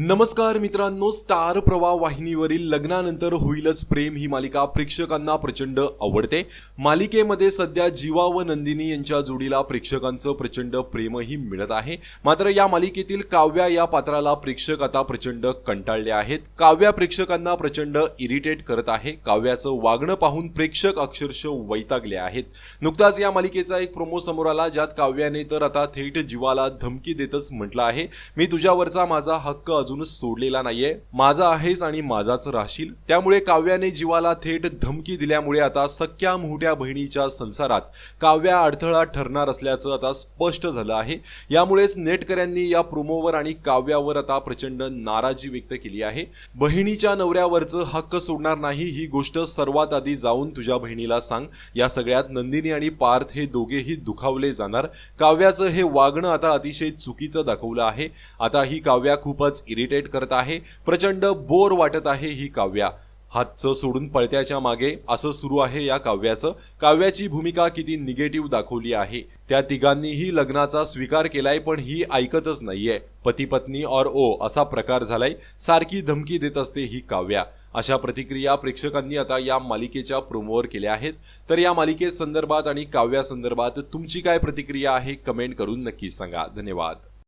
नमस्कार मित्रांनो स्टार प्रवाह वाहिनीवरील लग्नानंतर होईलच प्रेम ही मालिका प्रेक्षकांना प्रचंड आवडते. मालिकेमध्ये सध्या जीवा व नंदिनी यांच्या जोडीला प्रेक्षकांचं प्रचंड प्रेमही मिळत आहे. मात्र या मालिकेतील काव्या या पात्राला प्रेक्षक आता प्रचंड कंटाळले आहेत. काव्या प्रेक्षकांना प्रचंड इरिटेट करत आहे. काव्याचं वागणं पाहून प्रेक्षक अक्षरशः वैतागले आहेत. नुकताच या मालिकेचा एक प्रोमो समोर आला ज्यात काव्याने तर आता थेट जीवाला धमकी देतच म्हटलं आहे. मी तुझ्यावरचा माझा हक्क अजून सोडलेला नाहीये. माझा आहेस आणि माझाच राहशील. त्यामुळे काव्याने जीवाला थेट धमकी दिल्यामुळे आता सख्या मोठ्या बहिणीच्या संसारात काव्या अडथळा ठरणार असल्याचं आता स्पष्ट झालं आहे. यामुळेच नेटकऱ्यांनी या प्रोमोवर आणि काव्यावर आता प्रचंड नाराजी व्यक्त केली आहे. बहिणीच्या नवऱ्यावरचं हक्क सोडणार नाही ही गोष्ट सर्वात आधी जाऊन तुझ्या बहिणीला सांग. या सगळ्यात नंदिनी आणि पार्थ हे दोघेही दुखावले जाणार. काव्याचं हे वागणं आता अतिशय चुकीचं दाखवलं आहे. आता ही काव्या खूपच इरिटेट करत आहे प्रचंड बोर वाटत आहे ही काव्या. हातचं सोडून पळत्याच्या मागे असं सुरू आहे या काव्याचं. काव्याची भूमिका किती निगेटिव्ह दाखवली आहे. त्या तिघांनीही लग्नाचा स्वीकार केलाय पण ही ऐकतच नाहीये. पती पत्नी और ओ असा प्रकार झालाय सारखी धमकी देत असते ही काव्या. अशा प्रतिक्रिया प्रेक्षकांनी आता या मालिकेच्या प्रोमोवर केल्या आहेत. तर या मालिकेसंदर्भात आणि काव्यासंदर्भात तुमची काय प्रतिक्रिया आहे कमेंट करून नक्की सांगा. धन्यवाद.